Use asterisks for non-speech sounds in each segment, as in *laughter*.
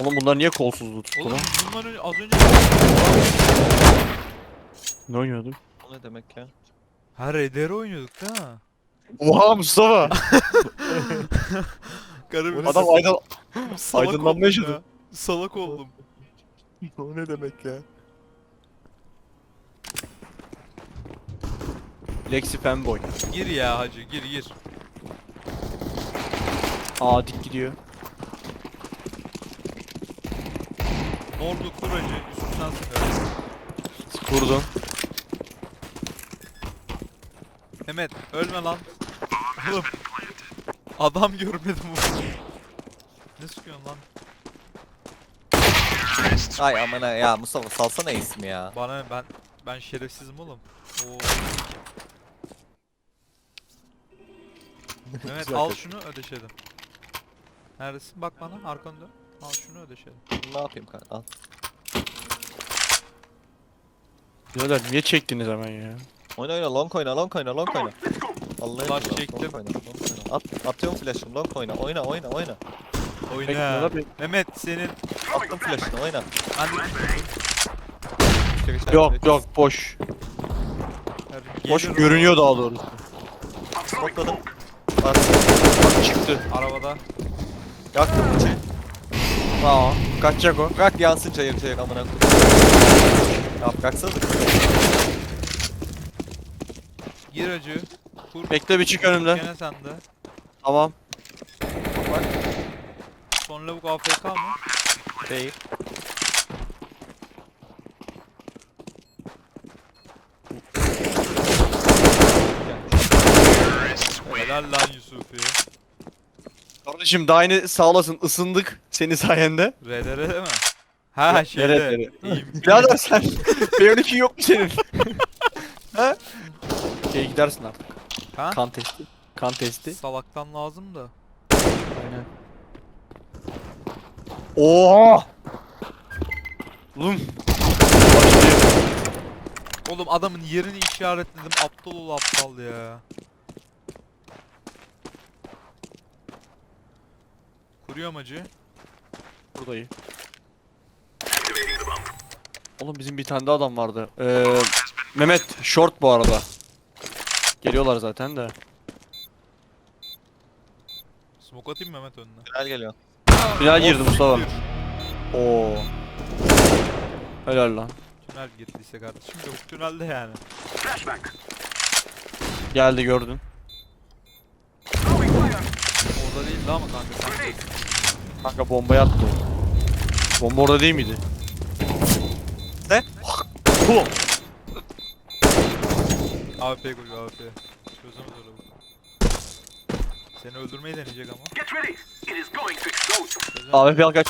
Oğlum bunlar niye kolsuzluğu tuttu Oğlum lan? bunlar önce- az önce... Ne oynuyorduk? O ne demek ya? Ha RDR oynuyorduk değil mi? Oha Mustafa! *laughs* Garip Adam aydın... *laughs* salak aydınlanma oldum yaşadı. ya. Salak oldum. *laughs* o ne demek ya? Lexi fanboy. Gir ya hacı gir gir. Aa dik gidiyor. Nordu kur hacı üstünden sıkar. Vurdum. Mehmet ölme lan. Oğlum. Adam görmedim bu. Ne sıkıyorsun lan? Ay amına ya Mustafa salsana ismi ya. Bana ne? ben ben şerefsizim oğlum. Oo. *laughs* Mehmet al şunu ödeşelim. Neredesin? Bak bana arkanı dön. Al şunu ödeşelim. Ne yapayım kanka? Al. Birader niye çektiniz hemen ya? Oyna oyna long oyna long oyna long oyna. Allah'ım Flash long çektim. oyna, long oyna. At, atıyorum flash'ını long oyna oyna oyna oyna. Oyna. Mehmet senin Attım flash'ını oyna. çek, Yok yok boş. Boş Geliyorum. görünüyor daha doğrusu. Smokladım. Bak çıktı. Arabada. Yaktım bıçağı. Aa kaçacak o. Kalk yansın çayır çayır amına koyayım. Yap kalksana. Gir acı. Kur. Bekle bir çık önümden. Gene sende. Tamam. Son lavuk AFK mı? Değil. Helal lan Yusuf ya. Kardeşim daha yeni sağ olasın ısındık senin sayende. RDR değil mi? Ha şeyde. nerede? İyiyim. Birader sen B12 yok mu senin? *laughs* ha? Şey gidersin artık. Ha? Kan testi. Kan testi. Salaktan lazım da. Aynen. Oha! Oğlum. Oğlum adamın yerini işaretledim. Aptal ol aptal ya. Kuruyor acı. Buradayım. Oğlum bizim bir tane daha adam vardı. Ee, Mehmet short bu arada. Geliyorlar zaten de. Smoke atayım Mehmet önüne. Gel geliyor. Final girdi Mustafa. Oo. Helal lan. Tünel girdiyse kardeşim de bu tünelde yani. Geldi gördün. Orada değildi ama kanka sen. Kanka bombayı attı. Bomba orada değil miydi? Ne? Bu. AWP koyuyor AWP. Çözemez öyle bu. Seni öldürmeyi deneyecek ama. Get ready. It is going to explode. AWP al kaç.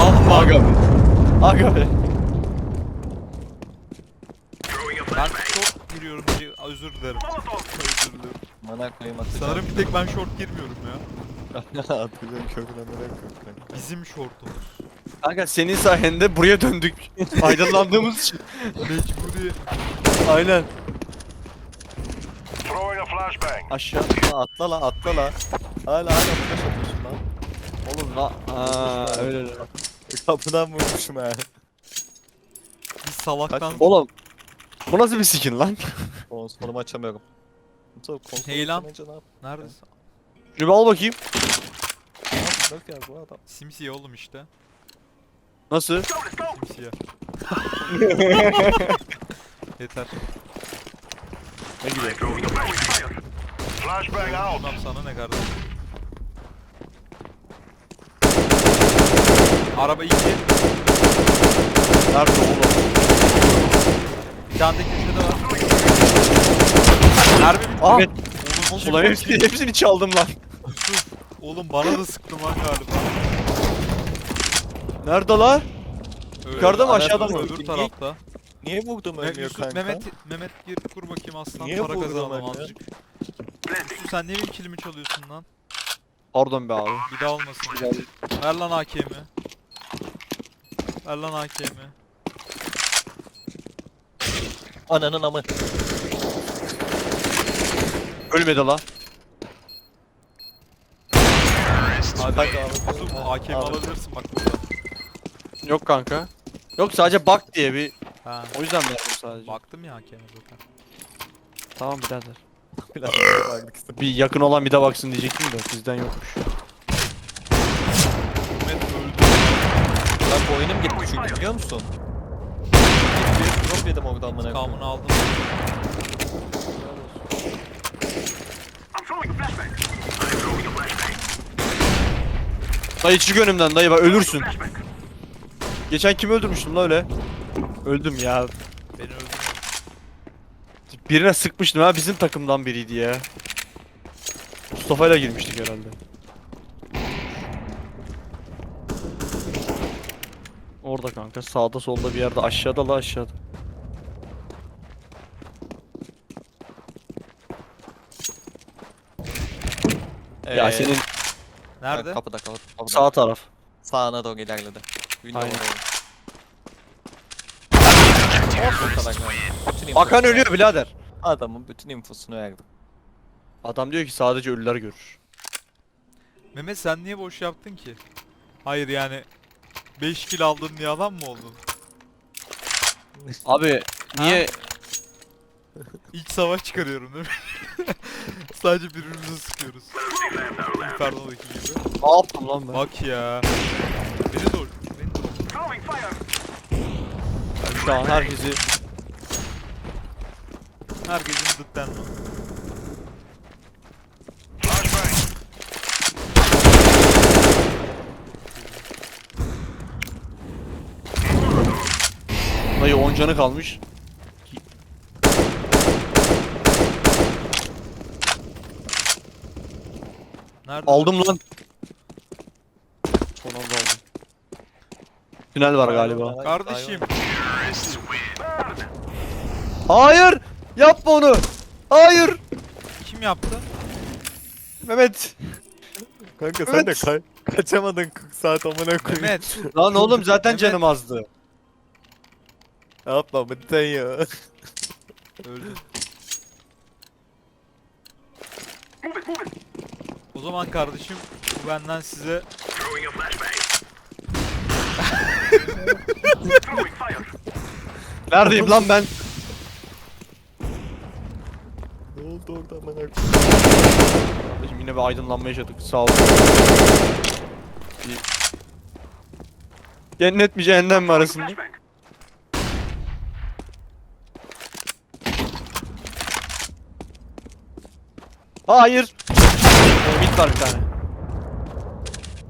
Allah. Aga be. Aga be. Throwing a Ben short giriyorum diye özür dilerim. Özür dilerim. Amına koyayım atacağım. Sanırım bir tek ben short girmiyorum ya. *laughs* Atacağım köküne amına koyayım. Bizim shortumuz. Kanka senin sayende buraya döndük. *laughs* Aydınlandığımız için. Mecburi. Aynen. Throwing a flashbang. Aşağı. Atla, Atla la atla la. Hala hala flash atıyorsun lan. Oğlum la. Aa öyle öyle. Kapıdan vurmuşum he. Biz salaktan. Oğlum. Bu nasıl bir skin lan? *laughs* Konsorumu açamıyorum. Mustafa konsolu Hey lan. açamayınca ne yap? Neredesin? Şunu bir al bakayım. Ne yapıyor ya bu adam? Simsiyah oğlum işte. Nasıl? Simsiyah. *laughs* Yeter. Ne a flashbang. Out. Bilmem sana ne kardeşim. Araba 2. Nerede oğlum? De köşede var. Mermi bitti. Ah! Oğlum, Ulan hepsini, hepsini çaldım lan. Oğlum bana da sıktım lan galiba. Nerede la? Öyle. Yukarıda mı, aşağıda mı? Öbür tarafta. Niye vurdum Me- ölmüyor Yusuf, kanka? Mehmet, Mehmet gir kur bakayım aslan Niye para kazanalım ya? azıcık. Yusuf sen niye benim kilimi çalıyorsun lan? Pardon be abi. Bir daha olmasın. Ver lan AK'mi. Ver lan AK'mi. Ananın amı. Ölmedi la. Hadi abi. AKM Abi. alabilirsin bak burada. Yok kanka. Yok sadece bak diye bir Ha. o yüzden verdim sadece. Baktım ya AKM'e zaten. Tamam birader. *laughs* Biraz baktık işte. Bir yakın olan bir de baksın diyecektim de bizden yokmuş. Mehmet öldü. Ben bu oyunum gitti çünkü biliyor musun? Drop yedim oradan bana. Kamını aldım. Dayı çık önümden dayı bak ölürsün. Geçen kimi öldürmüştüm la öyle? Öldüm ya. Beni öldürdü. Birine sıkmıştım ha bizim takımdan biriydi ya. Mustafa'yla girmiştik herhalde. Orada kanka sağda solda bir yerde aşağıda la aşağıda. Ya Ee, senin Nerede? Kapıda kapıda. kapıda. sağ taraf. Sağına doğru ilerledi. Window'a Aynen. doğru. O kadar yani. Bütün Akan infosunu- ölüyor birader. Adamın bütün infosunu verdim. Adam diyor ki sadece ölüler görür. Mehmet sen niye boş yaptın ki? Hayır yani 5 kill aldın diye adam mı oldun? Abi niye İç savaş çıkarıyorum değil mi? *laughs* Sadece birbirimize sıkıyoruz. Inferno'daki gibi. ne yaptım lan ben? Bak ya. Beni de Beni. Ben şu an herkesi Herkesin dıtten? Flashbang. dayı 10 canı kalmış. Nerede? Aldım lan. Son anda aldım. Tünel var galiba. Kardeşim. Hayır! Yapma onu! Hayır! Kim yaptı? Mehmet! Kanka sen de kay kaçamadın 40 saat amına Mehmet. Lan oğlum zaten Mehmet. canım azdı. Yapma bitten ya. Öldü. Move it, move it. O zaman kardeşim bu benden size. Neredeyim lan ben? ne oldu orada amına koyayım? Kardeşim yine bir aydınlanma yaşadık. Sağ ol. Bir- Cennet mi cehennem mi arasında? Hayır! Ee, Mid var bir tane.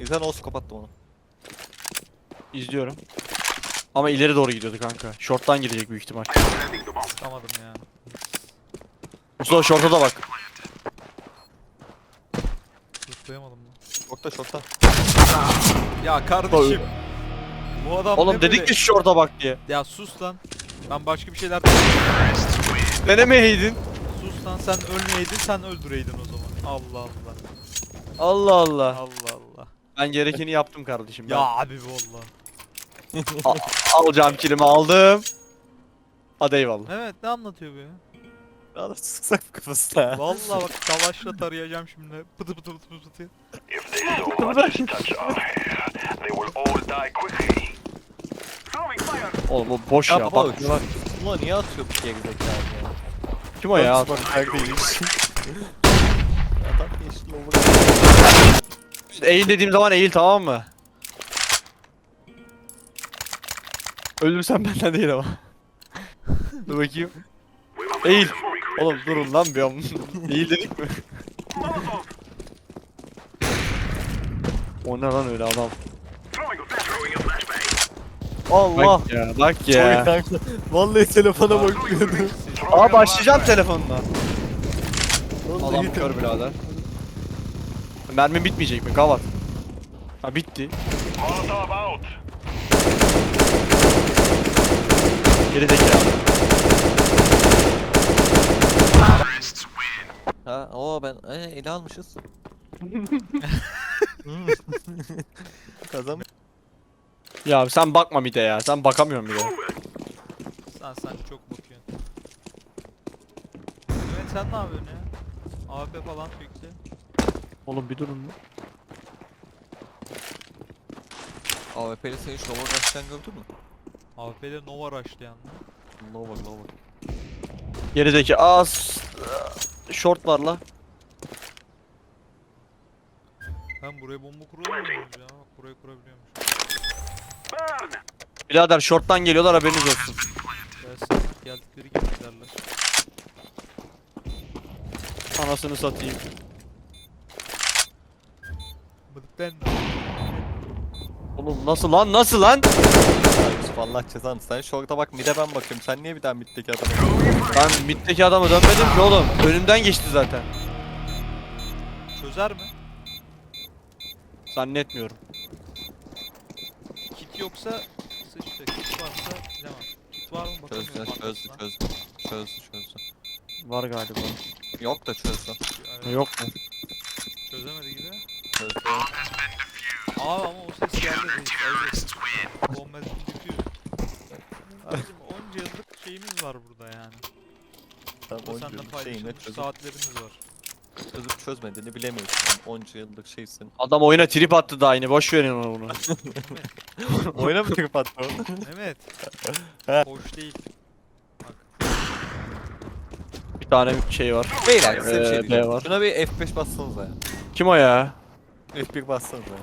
İnsan olsun kapattım onu. İzliyorum. Ama ileri doğru gidiyordu kanka. Short'tan girecek büyük ihtimal. Tutamadım ya. Mustafa short'a da bak. Zıplayamadım lan. Şokta şokta. Ya kardeşim. Bu adam Oğlum ne dedik böyle- ki short'a bak diye. Ya sus lan. Ben başka bir şeyler Denemeyeydin. Sus lan sen ölmeyeydin sen öldüreydin o zaman. Allah Allah. Allah Allah. Allah Allah. Ben gerekeni yaptım kardeşim. Ben Ya abi valla. *laughs* alacağım kilimi aldım. Hadi eyvallah. Evet ne anlatıyor bu ya? Daha da sıksak kafasına. Valla bak savaşla tarayacağım şimdi. Pıtı pıtı pıtı pıtı pıtı. If they so much as touch hair, they will all die quickly. Throwing fire. Oğlum o boş ya. Ya baba bak, bak. Ulan niye atıyor bu gerizekalı ya? kim o ya? Bak neredeymiş. Adam yeşil olur. Eğil dediğim zaman eğil tamam mı? Öldürsen *laughs* benden değil ama. Dur bakayım. Eğil. Oğlum durun lan bir an. *laughs* Eğil dedik mi? O ne lan öyle adam? Allah. Bak ya bak ya. Vallahi telefona bakıyordum. Aa başlayacağım telefonla. Adam kör birader. Mermi bitmeyecek mi? Kavat. Ha bitti. Molotov out. Geri zekalı. Ha o ben e, ele almışız. *laughs* Kazan. Ya sen bakma bir de ya. Sen bakamıyorsun bir de. Sen sen çok bakıyorsun. Evet sen ne yapıyorsun ya? AP falan çekti. Oğlum bir durun. AWP'li seni şova rush'tan gördün mü? AWP'de Nova rushlayan. Nova Nova. Gerizeki az short var la. Ben buraya bomba kuramıyorum ya. Bak buraya kurabiliyormuş. Birader short'tan geliyorlar haberiniz olsun. Gelsin. Geldikleri gibi giderler. Anasını satayım. Mıdıkten Oğlum nasıl lan nasıl lan? Yusuf Allah cezanı sen şorta bak mide ben bakıyorum sen niye bir daha middeki adama Ben middeki adamı dönmedim ki oğlum. Önümden geçti zaten. çözer mi? Zannetmiyorum. Kit yoksa sıçtı. Kit varsa bilemem. Kit var mı bakamıyorum. çözdü çözdü çözdü çözdü Var galiba. Yok da çözdü Yani Yok mu? Çözemedi gibi. çözdü Aa ama o ses geldi reis. Evet. Bombez diffuse. Abicim onca yıllık şeyimiz var burada yani. Sen Burada onca senden yıllık şeyinle paylaşılmış çözüp, saatlerimiz var. çözüp çözmediğini bilemiyorsun onca yıllık şeysin *laughs* Adam oyuna trip attı daha yine. Boş verin ona bunu. Oyuna mı trip attı o? Mehmet. *laughs* Hoş değil. Bak. Bir tane şey var. Beyler size bir Ee, şey B diyeceğim. var. Şuna bir F5 bassanıza ya Kim o ya? F1 bassanıza ya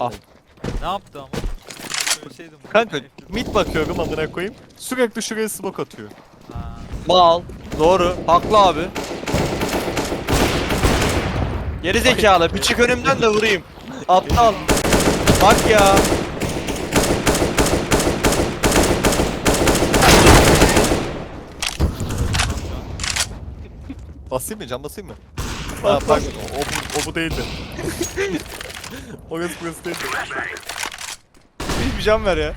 Al. Ne yaptı ama? Söyleseydim. bunu. Kanka F1 mid bakıyorum amına koyayım Sürekli şuraya smoke atıyor Ha. Mal. Doğru. Haklı abi. Geri zekalı. Bir çık önümden de vurayım. Aptal. Bak ya. Basayım mı cam basayım mı? Ha pardon o, o, bu- o bu değildi *laughs* Orası burası değildi Bir can ver ya.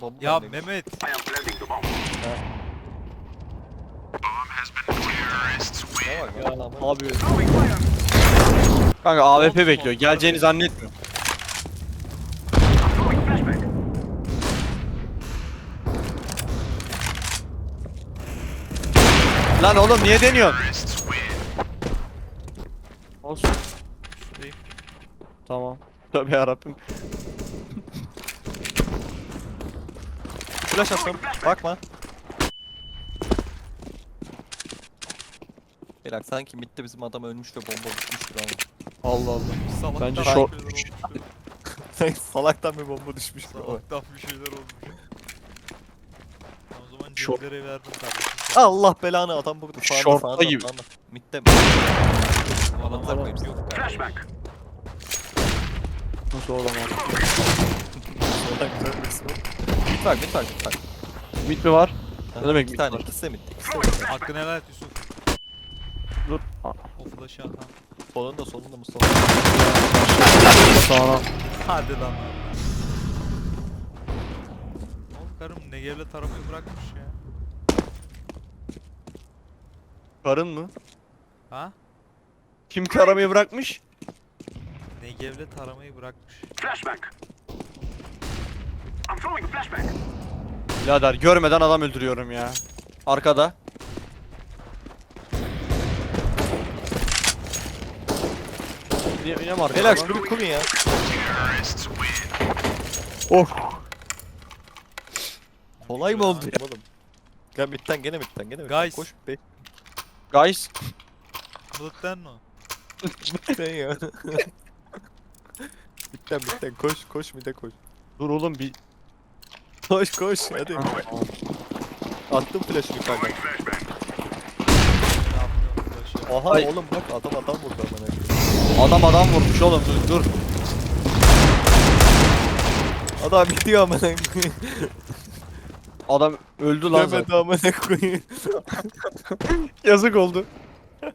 Bomba Ya? Mehmet. Ne var ya? Abi. Kanka AWP bekliyor. Geleceğini zannetmiyorum. Lan oğlum niye deniyorsun? Olsun. İyi. Tamam. Tabii yarabbim. Flash attım. Bakma. Beyler sanki midde bizim adam ölmüş ve bomba düşmüş gibi ama. Allah Allah. Salaktan Bence şort- *laughs* salaktan bir bomba düşmüş. Salaktan bir şeyler olmuş. O zaman cevdere verdim kardeşim. Allah belanı adam burada sağında Şortta sağında gibi. sağında. Midde Adamlar Adamlar koyayım. yok. Flashback. Nasıl olamaz? Oradan güzel bir isim. Mid var mid var mid var. Mid mi var? Ne demek mid tane var? ikisi de mid. İkisi de mid. Hakkını helal et Yusuf. Dur. O flash'ı atan. Solunda solunda Mustafa. Sonra. Hadi lan. Oğlum karım Negev'le taramayı bırakmış ya. Karın mı? Ha? Kim taramayı bırakmış? Negev'le taramayı bırakmış. Flashback. I'm throwing a flashback. Birader görmeden adam öldürüyorum ya. Arkada. Mi arkada? Beyler lan? şunu bir ya. Of. Kolay mı oldu ya oğlum? Gel midden gene midden gene midden. Guys. Koş be. Guys. Mılıktan mı? Midden ya. midden midden koş koş midden koş. Dur oğlum bir. Koş koş hadi. Attım flash'ı yukarıdan. Ne yaptın flash'ı? Aha Ay. oğlum bak adam adam vurdu amına koyayım. Adam adam vurmuş oğlum dur dur. Adam gidiyor amına koyayım. Adam öldü lan zaten. amına koyayım. *laughs* Yazık oldu. Öldüm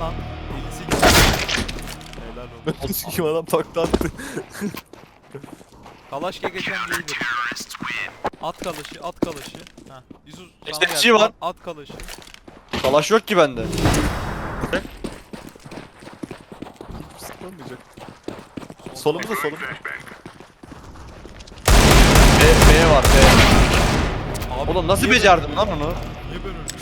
lan. Elisi gitti. Helal olsun. Kim adam takla attı. Kalaşka geçen değildir. At kalaşı, at kalaşı. Ha. Yusuf sana SSG geldi. var. At, at kalaşı. Kalaş yok ki bende. Sıkılmayacak. Solumuzda solumuzda. B, B var B. Abi, Oğlum nasıl niye becerdim ben- lan onu? Niye ben öldüm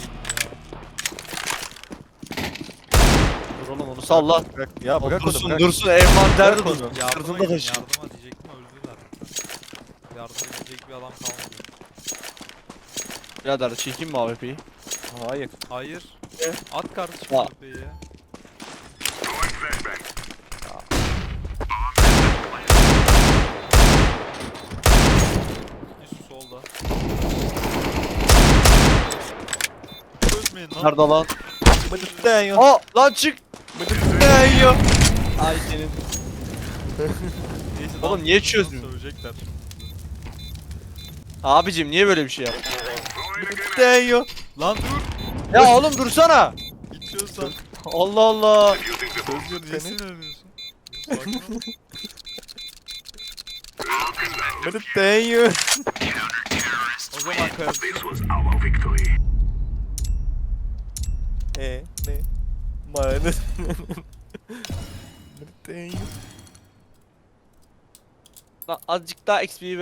oğlum onu Sal lan. Bırak. Ya bırak onu dursun bırak. dursun envanterde onu. dursun. Yardıma Sırtında gidin taşı. yardıma diyecektim öldüler. Yardım edecek bir adam kalmadı. Birader çekeyim mi AWP'yi? Hayır. Hayır. Ne? At kardeşim Ya. köpeği ya. Yusuf solda. Çözmeyin lan. Nerede lan? Bıdıktan yok. Aa lan çık. Bıdıktan yok. Ay senin. Neyse, Oğlum niye çözmüyorsun? Sövecekler. Abicim niye böyle bir şey yaptın? Bıdıktan yok. Lan dur. Ya oğlum dursana. İçiyorsan. Allah Allah. Çözüyor niye sinirleniyorsun? Sakin ol. Bıdıktan yok. O zaman kardeşim. This was our victory. E ne? Yok. *laughs* Lan azıcık daha XP ver.